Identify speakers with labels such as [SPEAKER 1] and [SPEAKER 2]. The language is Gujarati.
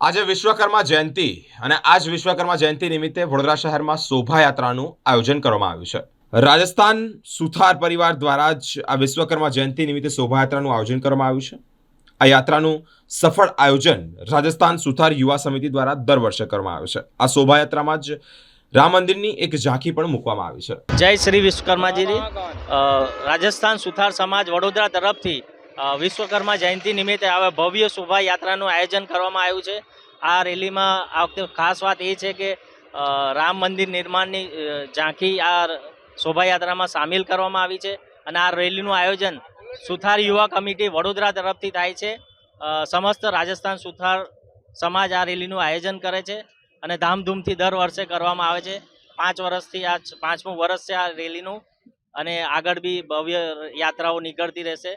[SPEAKER 1] આજે વિશ્વકર્મા જયંતિ અને આજ વિશ્વકર્મા જયંતિ નિમિત્તે વડોદરા શહેરમાં શોભાયાત્રાનું આયોજન કરવામાં આવ્યું છે. રાજસ્થાન સુથાર પરિવાર દ્વારા જ આ વિશ્વકર્મા જયંતિ નિમિત્તે શોભાયાત્રાનું આયોજન કરવામાં આવ્યું છે. આ યાત્રાનું સફળ આયોજન રાજસ્થાન સુથાર યુવા સમિતિ દ્વારા દર વર્ષે કરવામાં આવે છે. આ શોભાયાત્રામાં જ રામ મંદિરની એક ઝાંખી પણ મૂકવામાં આવી છે.
[SPEAKER 2] જય શ્રી વિશ્વકર્માજી રાજસ્થાન સુથાર સમાજ વડોદરા તરફથી વિશ્વકર્મા જયંતિ નિમિત્તે હવે ભવ્ય શોભાયાત્રાનું આયોજન કરવામાં આવ્યું છે. આ રેલીમાં આ વખતે ખાસ વાત એ છે કે રામ મંદિર નિર્માણની ઝાંખી આ શોભાયાત્રામાં સામેલ કરવામાં આવી છે અને આ રેલીનું આયોજન સુથાર યુવા કમિટી વડોદરા તરફથી થાય છે. સમસ્ત રાજસ્થાન સુથાર સમાજ આ રેલીનું આયોજન કરે છે અને ધામધૂમથી દર વર્ષે કરવામાં આવે છે. પાંચ વર્ષથી આ પાંચમું વર્ષ છે આ રેલીનું અને આગળ બી ભવ્ય યાત્રાઓ નીકળતી રહેશે.